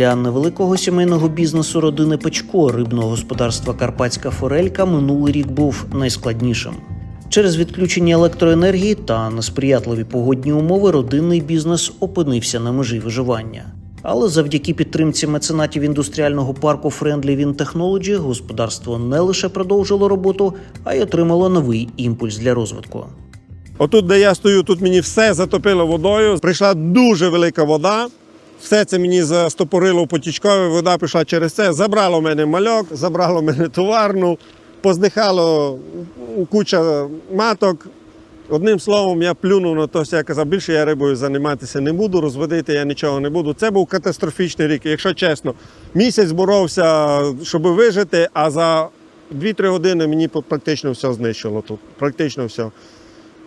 для невеликого сімейного бізнесу родини Печко рибного господарства Карпатська Форелька минулий рік був найскладнішим. Через відключення електроенергії та несприятливі погодні умови родинний бізнес опинився на межі виживання. Але завдяки підтримці меценатів індустріального парку Friendly Wind Technology господарство не лише продовжило роботу, а й отримало новий імпульс для розвитку. Отут, де я стою, тут мені все затопило водою. Прийшла дуже велика вода. Все це мені застопорило потічкові, вода пішла через це. Забрало в мене мальок, забрало в мене товарну, поздихало куча маток. Одним словом, я плюнув на то, що я казав, більше я рибою займатися не буду, розводити я нічого не буду. Це був катастрофічний рік. Якщо чесно, місяць боровся, щоб вижити, а за 2-3 години мені практично все знищило тут. Практично все.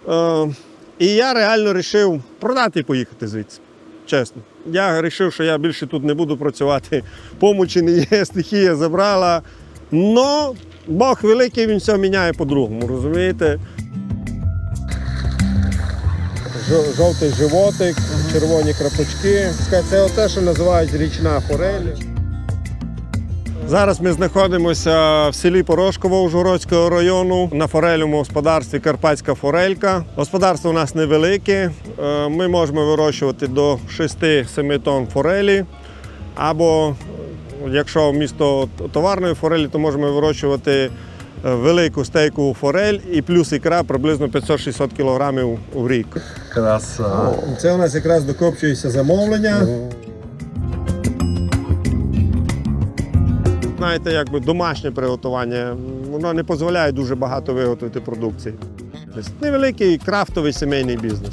Е, і я реально вирішив продати і поїхати звідси. Чесно. Я вирішив, що я більше тут не буду працювати. Помочі не є, стихія забрала. Но Бог великий, він все міняє по-другому, розумієте? Жовтий животик, червоні крапочки. Це те, що називають річна форель. Зараз ми знаходимося в селі Порошково Ужгородського району на форельному господарстві Карпатська форелька. Господарство у нас невелике. Е, Ми можемо вирощувати до 6-7 тонн форелі. Або якщо місто товарної форелі, то можемо вирощувати е, велику стейкову форель і плюс ікра приблизно 500-600 кг в рік. Краса. Це у нас якраз докопчується замовлення. Знаєте, якби домашнє приготування, воно не дозволяє дуже багато виготовити продукції. Невеликий крафтовий сімейний бізнес.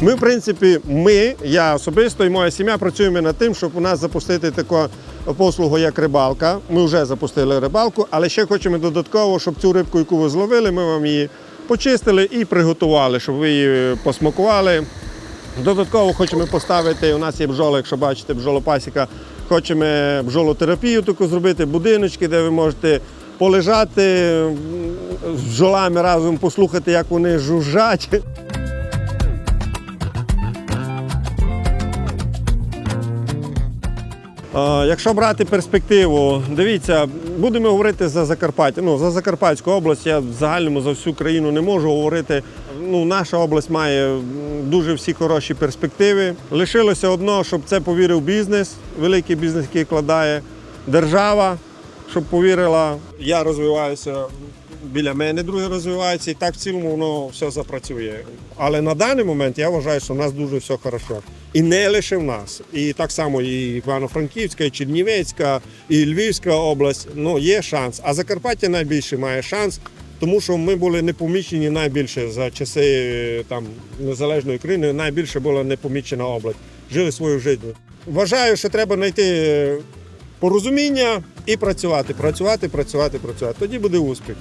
Ми, в принципі, ми, я особисто і моя сім'я працюємо над тим, щоб у нас запустити таку послугу, як рибалка. Ми вже запустили рибалку, але ще хочемо додатково, щоб цю рибку, яку ви зловили, ми вам її почистили і приготували, щоб ви її посмакували. Додатково хочемо поставити, у нас є бджоли, якщо бачите, бджолопасіка, хочемо бджолотерапію таку зробити, будиночки, де ви можете полежати з бджолами разом, послухати, як вони жужжать. Якщо брати перспективу, дивіться, будемо говорити за Закарпаття. Ну, за Закарпатську область я в загальному за всю країну не можу говорити. Ну, наша область має дуже всі хороші перспективи. Лишилося одно, щоб це повірив бізнес, великий бізнес, який вкладає держава, щоб повірила. Я розвиваюся біля мене, друге розвивається, і так в цілому воно все запрацює. Але на даний момент я вважаю, що в нас дуже все хорошо. І не лише в нас. І так само і Івано-Франківська, і Чернівецька, і Львівська область. Ну, є шанс. А Закарпаття найбільше має шанс, тому що ми були непомічені найбільше за часи е, там, незалежної країни, найбільше була непомічена область. Жили свою життя. Вважаю, що треба знайти е, порозуміння і працювати, працювати, працювати, працювати. Тоді буде успіх.